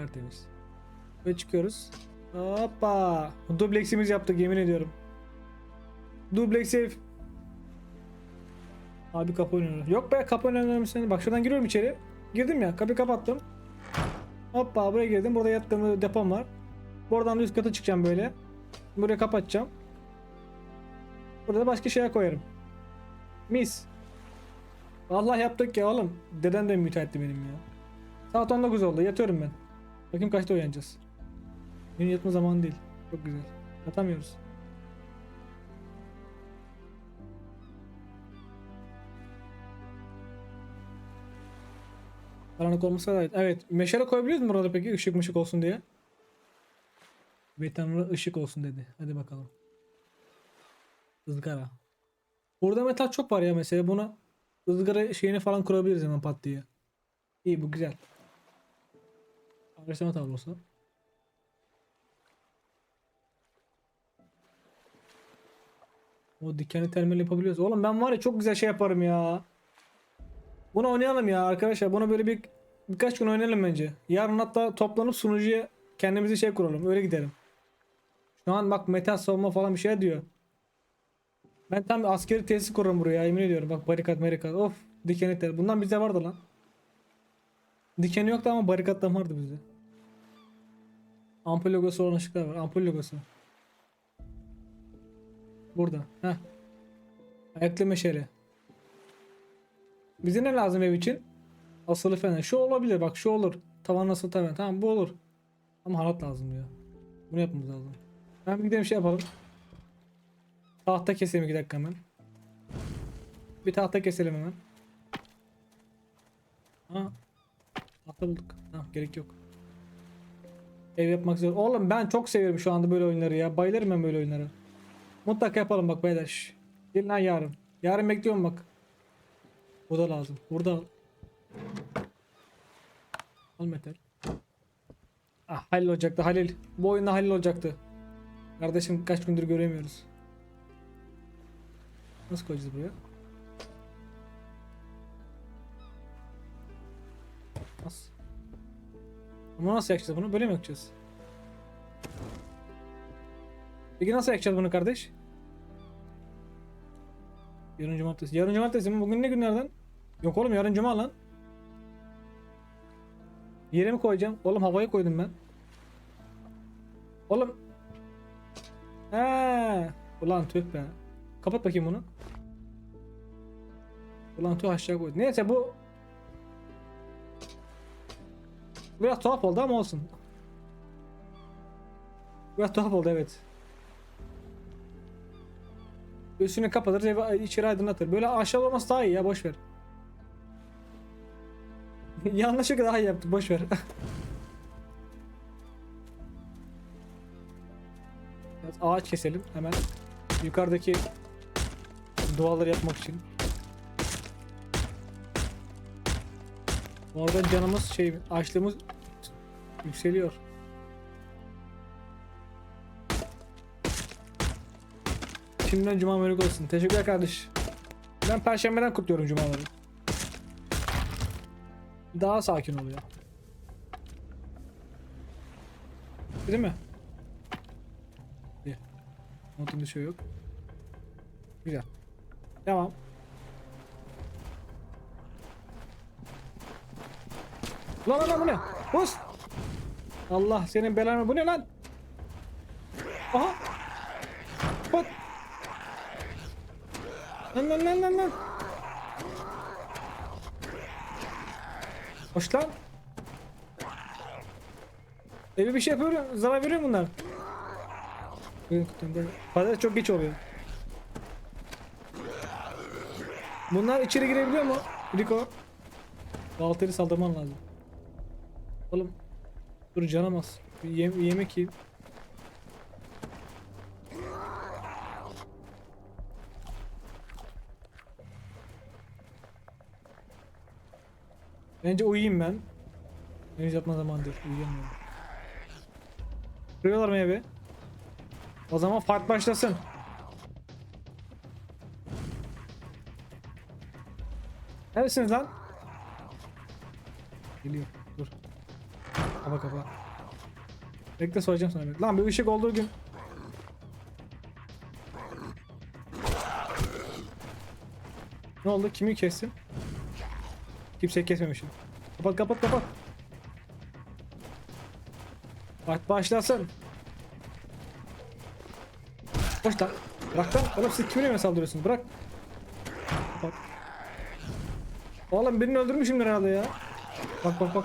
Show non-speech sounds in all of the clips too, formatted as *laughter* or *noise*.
Tertemiz. Ve çıkıyoruz. Hoppa. Dublex'imiz yaptık yemin ediyorum. Duplex ev. Abi kapı önüne. Yok be kapı önüne seni. Bak şuradan giriyorum içeri. Girdim ya kapıyı kapattım. Hoppa buraya girdim. Burada yattığım depom var. Buradan da üst kata çıkacağım böyle. Buraya kapatacağım. Burada da başka şeyler koyarım. Mis. Vallahi yaptık ya oğlum. Deden de müteahhitti benim ya. Saat 19 oldu. Yatıyorum ben. Bakayım kaçta uyanacağız. Benim yatma zamanı değil. Çok güzel. Yatamıyoruz. Karanlık olmasa da evet. Meşale koyabiliyoruz mu burada peki ışık mışık olsun diye? Ve ışık olsun dedi. Hadi bakalım. Izgara. Burada metal çok var ya mesela buna ızgara şeyini falan kurabiliriz hemen pat diye. İyi bu güzel. Agresyon tablosu. O dikenli termal yapabiliyoruz. Oğlum ben var ya çok güzel şey yaparım ya. Bunu oynayalım ya arkadaşlar. Bunu böyle bir birkaç gün oynayalım bence. Yarın hatta toplanıp sunucuya kendimizi şey kuralım. Öyle gidelim. Şu an bak metal savunma falan bir şey diyor. Ben tam askeri tesis kururum buraya emin ediyorum. Bak barikat barikat. Of dikenli tel. Bundan bizde vardı lan. Dikeni yoktu ama barikattan vardı bizde. Ampul logosu olan ışıklar var. Ampul logosu. Burada. Heh. Ayaklı meşale. Bize ne lazım ev için? Asılı fener. Şu olabilir bak şu olur. Tavan nasıl tavan. Tamam bu olur. Ama halat lazım diyor. Bunu yapmamız lazım. Ben bir gidelim şey yapalım. Tahta keselim 2 dakika hemen. Bir tahta keselim hemen. Ha. Tahta bulduk. Tamam gerek yok. Ev yapmak zor. Oğlum ben çok seviyorum şu anda böyle oyunları ya. Bayılırım ben böyle oyunlara. Mutlaka yapalım bak beyler. Gelin lan yarın. Yarın bekliyorum bak. Bu da lazım. Burada al. Al metal. Ah Halil olacaktı Halil. Bu oyunda Halil olacaktı. Kardeşim kaç gündür göremiyoruz. Nasıl koyacağız buraya? Ama nasıl yakacağız bunu? Böyle mi yakacağız? Peki nasıl yakacağız bunu kardeş? Yarın cumartesi. Yarın cumartesi mi? Bugün ne günlerden? Yok oğlum yarın cuma lan. Yere mi koyacağım? Oğlum havaya koydum ben. Oğlum. He. Ulan tüh be. Kapat bakayım bunu. Ulan tüh aşağı koydum. Neyse bu Biraz tuhaf oldu ama olsun. Biraz tuhaf oldu evet. Üstünü kapatır evi içeri aydınlatır. Böyle aşağı olması daha iyi ya boş ver. *laughs* Yanlışlıkla daha iyi yaptık boş ver. *laughs* Ağaç keselim hemen. Yukarıdaki duaları yapmak için. Orada canımız şey açlığımız yükseliyor. Şimdiden cuma mübarek olsun. Teşekkürler kardeş. Ben perşembeden kutluyorum cumaları. Daha sakin oluyor. Değil mi? İyi. Notun bir şey yok. Güzel. Devam. Lan lan lan bu ne? Buz! Allah senin belanı bu ne lan? Aha! Bak! Lan lan lan lan lan! Hoş lan! Evi bir şey yapıyor, zarar veriyor bunlar. Patates çok geç oluyor. Bunlar içeri girebiliyor mu? Rico. Galatasaray saldırman lazım. Oğlum dur canım. Bir yem- yemek yiyeyim. Bence uyuyayım ben. Henüz yapma zamanı değil. Uyuyamıyorum. Kırıyorlar evi? O zaman fight başlasın. Neredesiniz lan? Geliyor. Dur. Kapa kapa. Bekle soracağım sana. Lan bir ışık olduğu gün. Ne oldu? Kimi kestin? Kimseyi kesmemişim. Kapat kapat kapat. Bak başlasın. Boş lan. Bırak lan. Oğlum siz kimin evine saldırıyorsunuz? Bırak. Kapat. Oğlum birini öldürmüşümdür herhalde ya. Bak bak bak.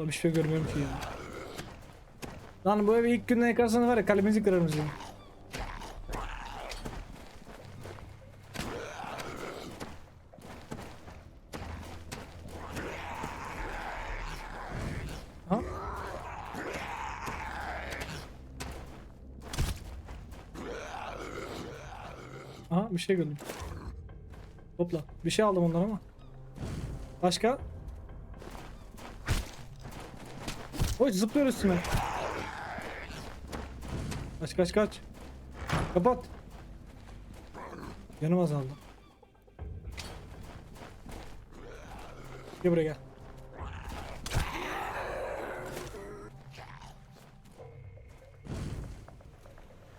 Ulan bir şey görmüyorum ki ya. Lan bu evi ilk günden yıkarsanız var ya kalbinizi kırarım sizin. Ha? Aha bir şey gördüm. Topla. Bir şey aldım ondan ama. Başka? Oy zıplıyor üstüme. Kaç kaç kaç. Kapat. Yanım azaldı. Gel buraya gel.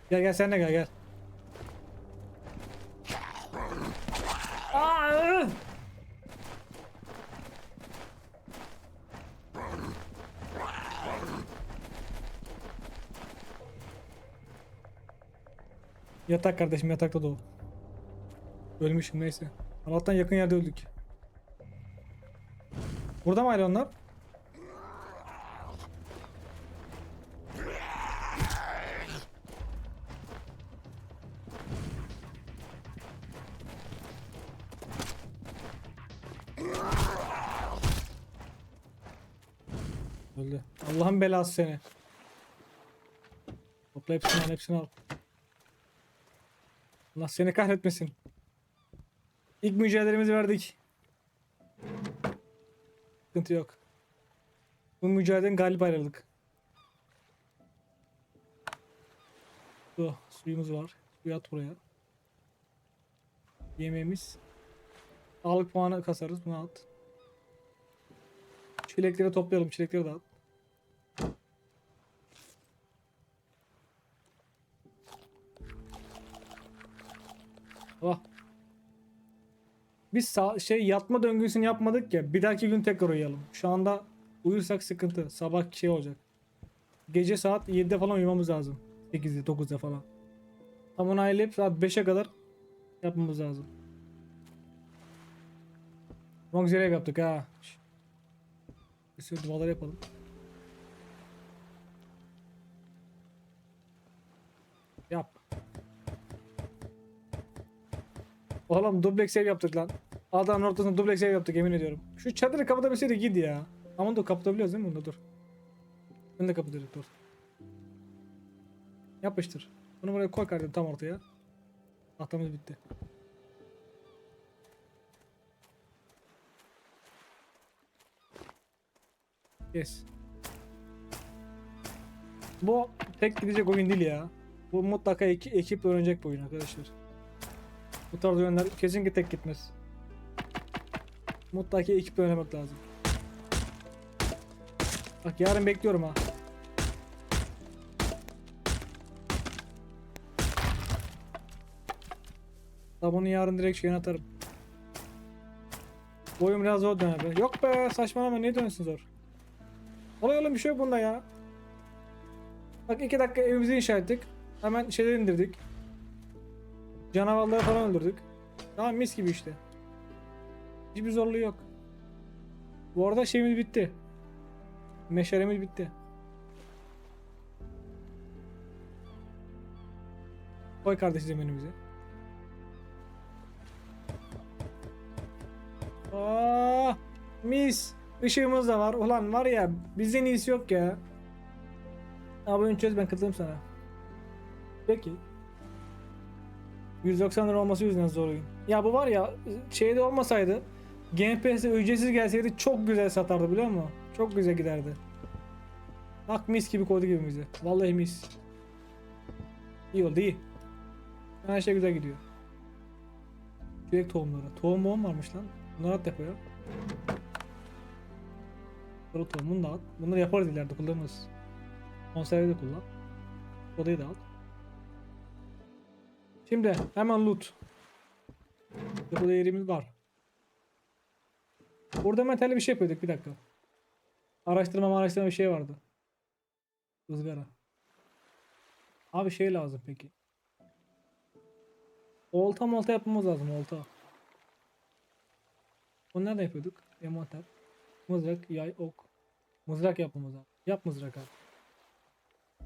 Gel gel sen de gel gel. Aa! Yatak kardeşim yatakta doğ. Ölmüşüm neyse. Allah'tan yakın yerde öldük. Burada mı hala onlar? Öldü. Allah'ın belası seni. Topla hepsini al hepsini al. Allah seni kahretmesin. İlk mücadelemizi verdik. Sıkıntı yok. Bu mücadelenin galip ayrıldık. Su, suyumuz var. Suyu at buraya. Yemeğimiz. Sağlık puanı kasarız. Bunu at. Çilekleri toplayalım. Çilekleri de at. Biz sağ, şey yatma döngüsünü yapmadık ya. Bir dahaki gün tekrar uyuyalım. Şu anda uyursak sıkıntı. Sabah şey olacak. Gece saat 7'de falan uyumamız lazım. 8'de 9'da falan. Tam onu ayarlayıp saat 5'e kadar yapmamız lazım. Long zero yaptık ha. Bir sürü dualar yapalım. Oğlum dubleks ev yaptık lan. Adanın ortasında dubleks ev yaptık emin ediyorum. Şu çadırı kapatabilseydik gidi ya. Ama dur kapatabiliyoruz değil mi bunda dur. Ben de kapatırız dur. Yapıştır. Bunu buraya koy kardeşim tam ortaya. Tahtamız bitti. Yes. Bu tek gidecek oyun değil ya. Bu mutlaka iki, ekiple oynayacak bir oyun arkadaşlar. Bu tarz oyunlar kesinlikle tek gitmez. Mutlaka ekiple oynamak lazım. Bak yarın bekliyorum ha. Tabi bunu yarın direkt şeyine atarım. Bu oyun biraz zor döner be. Yok be saçmalama niye dönsün zor. Olay oğlum bir şey yok bunda ya. Bak iki dakika evimizi inşa ettik. Hemen şeyleri indirdik. Canavarları falan öldürdük. Tamam mis gibi işte. Hiçbir zorluğu yok. Bu arada şeyimiz bitti. Meşalemiz bitti. Koy kardeşim önümüze. Aa, mis. Işığımız da var. Ulan var ya bizden iyisi yok ya. Abi oyun çöz ben katılırım sana. Peki. 190 lira olması yüzünden zor oyun. Ya bu var ya şeyde olmasaydı Game Pass'e ücretsiz gelseydi çok güzel satardı biliyor musun? Çok güzel giderdi. Bak mis gibi koydu gibi bize. Vallahi mis. İyi oldu iyi. Her şey güzel gidiyor. Direkt tohumları. Tohum boğum varmış lan. Bunları at depoya. Sarı tohumunu da at. Bunları yaparız ileride kullanırız. Konserve de kullan. Odayı da al. Şimdi hemen loot. Depoda yerimiz var. Burada metalli bir şey yapıyorduk bir dakika. Araştırma araştırma bir şey vardı. Izgara. Abi şey lazım peki. Olta molta yapmamız lazım olta. Onu nerede yapıyorduk? Envanter. Mızrak, yay, ok. Mızrak yapmamız lazım. Yap mızrak abi.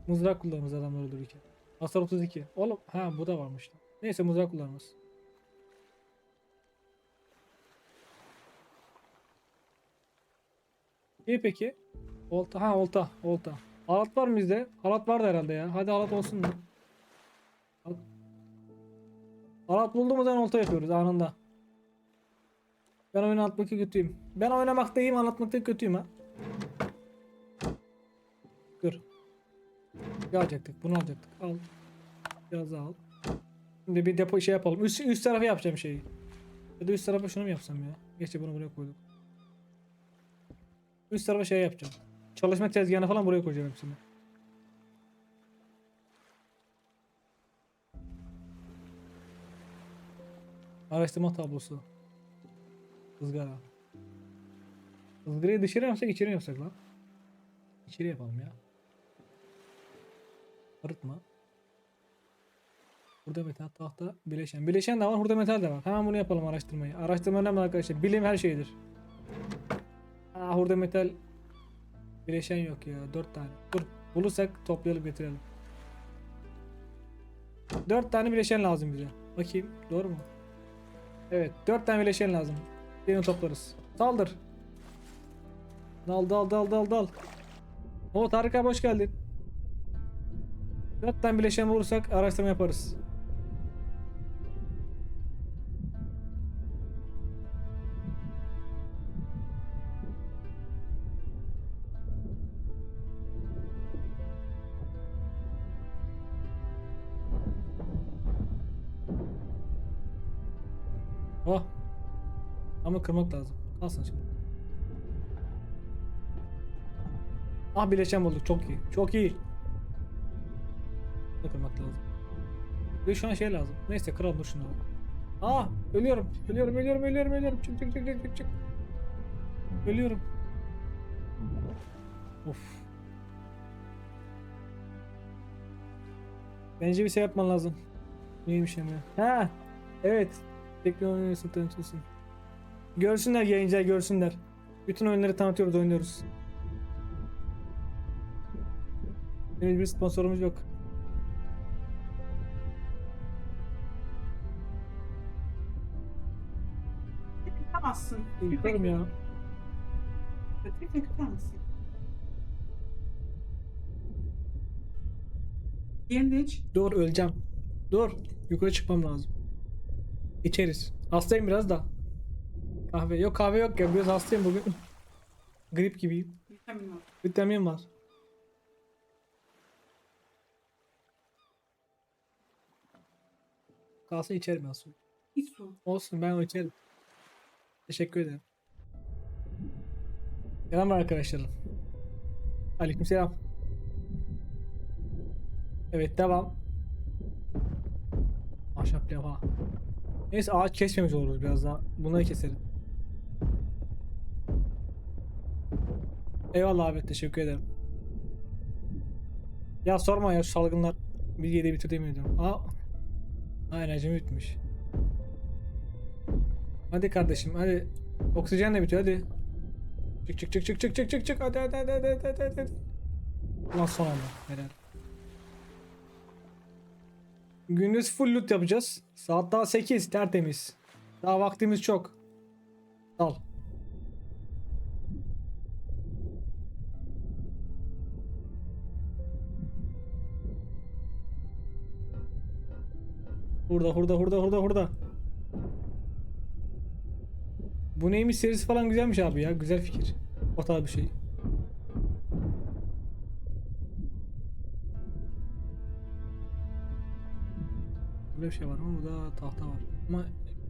Mızrak kullanırız adamlar öldürürken. Hasar 32. Oğlum ha bu da varmış. Neyse mızrak kullanırız. İyi peki. Olta ha olta olta. Halat var mı bizde? Halat vardı herhalde ya. Hadi halat olsun mu? Halat, bulduğumuz zaman olta yapıyoruz anında. Ben oyunu anlatmakta kötüyüm. Ben oynamakta iyiyim anlatmakta kötüyüm ha. Ne alacaktık? Bunu alacaktık. Al. Biraz al. Şimdi bir depo şey yapalım. Üst, üst tarafa yapacağım şeyi. Ya da üst tarafa şunu mu yapsam ya? Geçti bunu buraya koyduk. Üst tarafa şey yapacağım. Çalışma tezgahını falan buraya koyacağım hepsini. Araştırma tablosu. Izgara. Izgarayı dışarı yapsak içeri mi yapsak lan? İçeri yapalım ya. Arıtma. Hurda metal, tahta, bileşen. Bileşen de var, hurda metal de var. Hemen bunu yapalım araştırmayı. Araştırma önemli arkadaşlar. Bilim her şeydir. Aa, hurda metal bileşen yok ya. Dört tane. Dur. Bulursak toplayalım getirelim. Dört tane bileşen lazım bize. Bakayım. Doğru mu? Evet. Dört tane bileşen lazım. Birini toplarız. Saldır. Dal dal dal dal dal. O Tarık abi hoş geldin. Dört tane bileşen bulursak araştırma yaparız. Oh. Ama kırmak lazım. Kalsın şimdi. Ah bileşen bulduk. Çok iyi. Çok iyi. Ne kırmak lazım. Ve şu an şey lazım. Neyse kıralım dur şunları. Ah ölüyorum. Ölüyorum ölüyorum ölüyorum ölüyorum. Çık çık çık çık çık çık. Ölüyorum. Of. Bence bir şey yapman lazım. Neymiş hemen. Ha. Evet. Teknolojisi tanıtılsın. Görsünler yayıncılar görsünler. Bütün oyunları tanıtıyoruz oynuyoruz. Henüz bir sponsorumuz yok. Yıkarım ya. Diğerini de iç. Dur öleceğim. Dur. Yukarı çıkmam lazım. İçeriz. Hastayım biraz da. Kahve yok kahve yok ya biraz hastayım bugün. *laughs* Grip gibiyim. Vitamin var. Vitamin var. Kalsın içerim su. İç su. Olsun ben içerim. Teşekkür ederim. Selam arkadaşlarım. Aleykümselam. Evet devam. Ahşap levha. Neyse ağaç kesmemiş oluruz biraz daha. Bunları keselim. Eyvallah abi teşekkür ederim. Ya sorma ya şu salgınlar bir yedi bitirdi mi diyorum. Aa. Ha enerjimi bitmiş. Hadi kardeşim hadi. Oksijen de bitiyor hadi. Çık çık çık çık çık çık çık çık hadi hadi hadi hadi hadi hadi hadi. Ulan son anda helal. Gündüz full loot yapacağız. Saat daha 8 tertemiz. Daha vaktimiz çok. Al. Hurda hurda hurda hurda hurda. Bu neymiş serisi falan güzelmiş abi ya. Güzel fikir. O tarz bir şey. Böyle bir şey var ama burada tahta var. Ama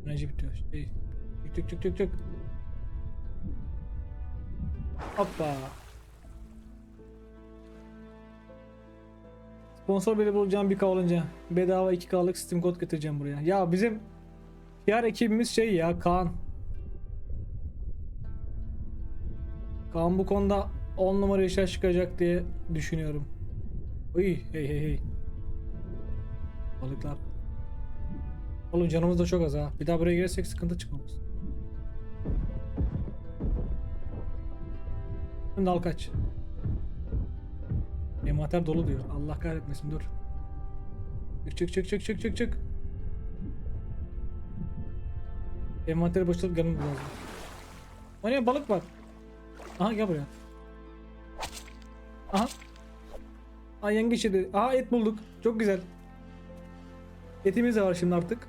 Enerji bitiyor. Şey. Çık çık çık çık çık. Hoppa. Sponsor bile bulacağım bir k olunca. Bedava 2K'lık Steam kod getireceğim buraya. Ya bizim PR ekibimiz şey ya Kaan. Kaan bu konuda 10 numara işe çıkacak diye düşünüyorum. Uy hey hey hey. Balıklar. Oğlum canımız da çok az ha. Bir daha buraya girersek sıkıntı çıkmamız. Şimdi al kaç. Envanter dolu diyor. Allah kahretmesin dur. Çık çık çık çık çık çık çık. Envanteri boşaltıp gelmemiz lazım. O ne balık var. Aha gel buraya. Aha. Aa yengeç yedi. Aha et bulduk. Çok güzel. Etimiz de var şimdi artık.